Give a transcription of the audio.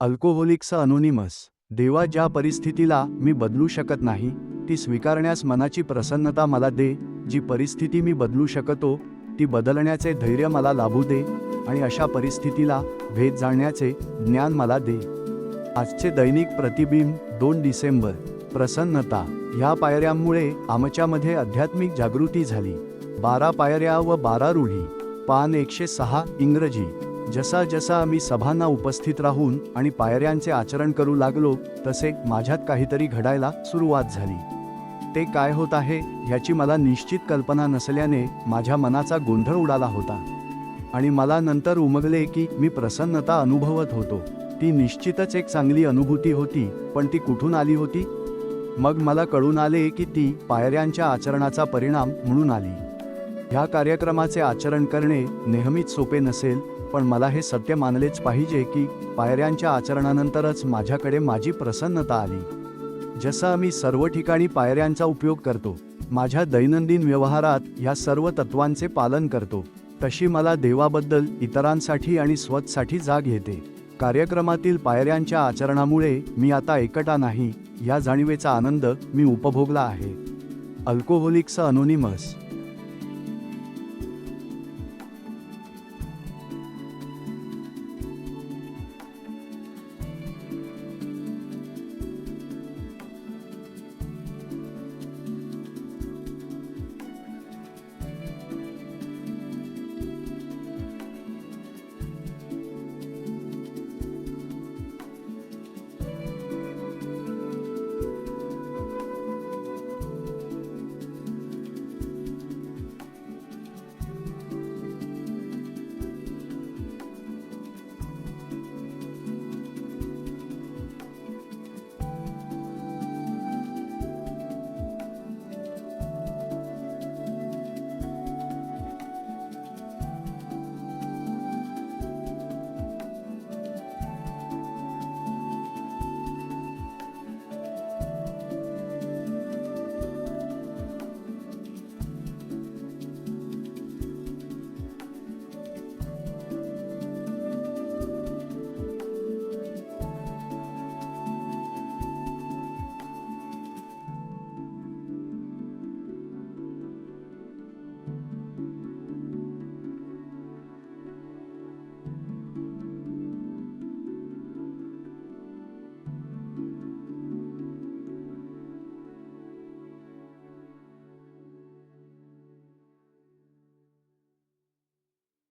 Alcoholics anonymous. देवा ज्या परिस्थितीला मी बदलू शकत नाही ती स्वीकारण्यास मनाची प्रसन्नता मला दे जी परिस्थिती मी बदलू शकतो ती बदलण्याचे धैर्य मला लाभू दे आणि अशा परिस्थितीला भेद जाणण्याचे ज्ञान मला दे. आजचे दैनिक प्रतिबिंब दोन डिसेंबर. प्रसन्नता. ह्या पायऱ्यांमुळे आमच्यामध्ये आध्यात्मिक जागृती झाली. बारा पायऱ्या व बारा रूढी. पान एकशे सहा इंग्रजी. जसा जसा आम्ही सभांना उपस्थित राहून आणि पायऱ्यांचे आचरण करू लागलो तसे माझ्यात काहीतरी घडायला सुरुवात झाली. ते काय होत आहे ह्याची मला निश्चित कल्पना नसल्याने माझ्या मनाचा गोंधळ उडाला होता. आणि मला नंतर उमगले की मी प्रसन्नता अनुभवत होतो. ती निश्चितच एक चांगली अनुभूती होती पण ती कुठून आली होती? मग मला कळून आले की ती पायऱ्यांच्या आचरणाचा परिणाम म्हणून आली. ह्या कार्यक्रमाचे आचरण करणे नेहमीच सोपे नसेल पण मला हे सत्य मानलेच पाहिजे की पायऱ्यांच्या आचरणानंतरच माझ्याकडे माझी प्रसन्नता आली. जसं मी सर्व ठिकाणी पायऱ्यांचा उपयोग करतो माझ्या दैनंदिन व्यवहारात ह्या सर्व तत्वांचे पालन करतो तशी मला देवाबद्दल इतरांसाठी आणि स्वतःसाठी जाग येते. कार्यक्रमातील पायऱ्यांच्या आचरणामुळे मी आता एकटा नाही या जाणीवेचा आनंद मी उपभोगला आहे. Alcoholics anonymous